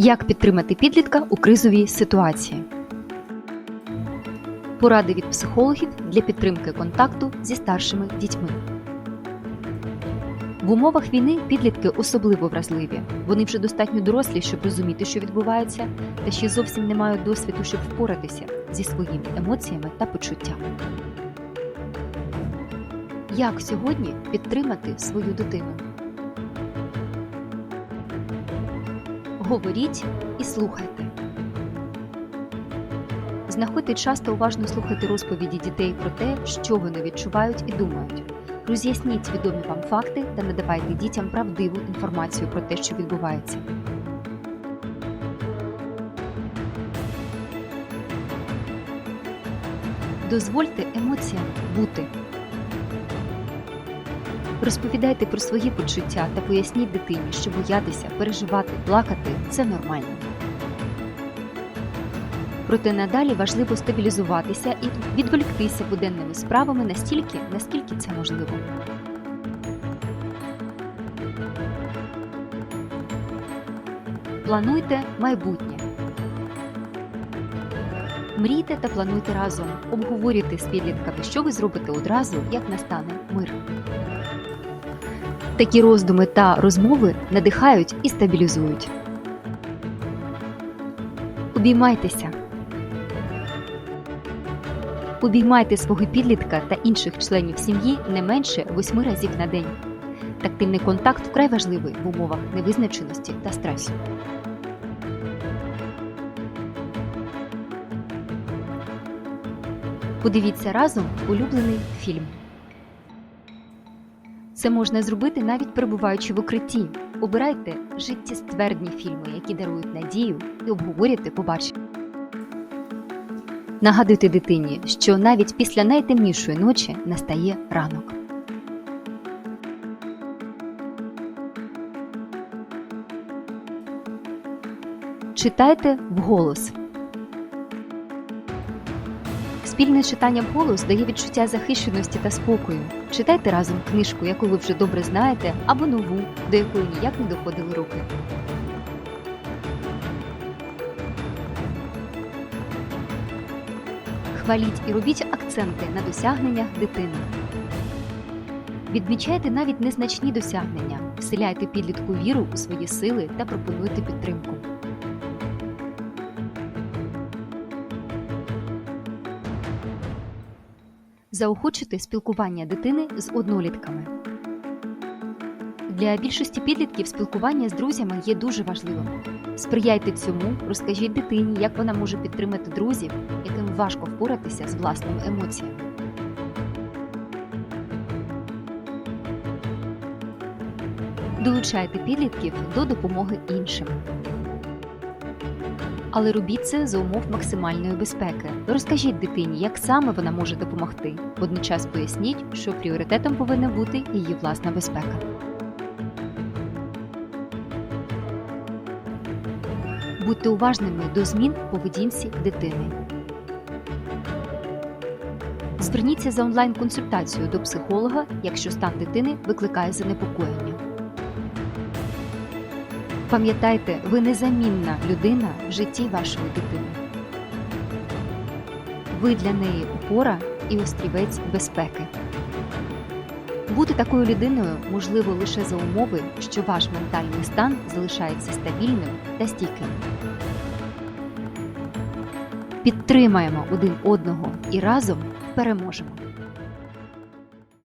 Як підтримати підлітка у кризовій ситуації? Поради від психологів для підтримки контакту зі старшими дітьми. В умовах війни підлітки особливо вразливі. Вони вже достатньо дорослі, щоб розуміти, що відбувається, та ще зовсім не мають досвіду, щоб впоратися зі своїми емоціями та почуттями. Як сьогодні підтримати свою дитину? Говоріть і слухайте. Знаходьте час та уважно слухати розповіді дітей про те, що вони відчувають і думають. Роз'ясніть відомі вам факти та надавайте дітям правдиву інформацію про те, що відбувається. Дозвольте емоціям бути. Розповідайте про свої почуття та поясніть дитині, що боятися, переживати, плакати це нормально. Проте надалі важливо стабілізуватися і відволіктися буденними справами настільки, наскільки це можливо. Плануйте майбутнє. Мрійте та плануйте разом. Обговорюйте з підлітками, що ви зробите одразу, як настане мир. Такі роздуми та розмови надихають і стабілізують. Обіймайтеся. Обіймайте свого підлітка та інших членів сім'ї не менше восьми разів на день. Тактильний контакт вкрай важливий в умовах невизначеності та стресу. Подивіться разом улюблений фільм. Це можна зробити навіть перебуваючи в укритті. Обирайте життєствердні фільми, які дарують надію, і обговорюйте побачення. Нагадуйте дитині, що навіть після найтемнішої ночі настає ранок. Читайте вголос. Спільне читання вголос дає відчуття захищеності та спокою. Читайте разом книжку, яку ви вже добре знаєте, або нову, до якої ніяк не доходили руки. Хваліть і робіть акценти на досягненнях дитини. Відмічайте навіть незначні досягнення, вселяйте підлітку віру у свої сили та пропонуйте підтримку. Заохочити спілкування дитини з однолітками. Для більшості підлітків спілкування з друзями є дуже важливим. Сприяйте цьому, розкажіть дитині, як вона може підтримати друзів, яким важко впоратися з власними емоціями. Долучайте підлітків до допомоги іншим. Але робіть це за умов максимальної безпеки. Розкажіть дитині, як саме вона може допомогти. Водночас поясніть, що пріоритетом повинна бути її власна безпека. Будьте уважними до змін в поведінці дитини. Зверніться за онлайн-консультацією до психолога, якщо стан дитини викликає занепокоєння. Пам'ятайте, ви незамінна людина в житті вашої дитини. Ви для неї опора і острівець безпеки. Бути такою людиною можливо лише за умови, що ваш ментальний стан залишається стабільним та стійким. Підтримаємо один одного і разом переможемо.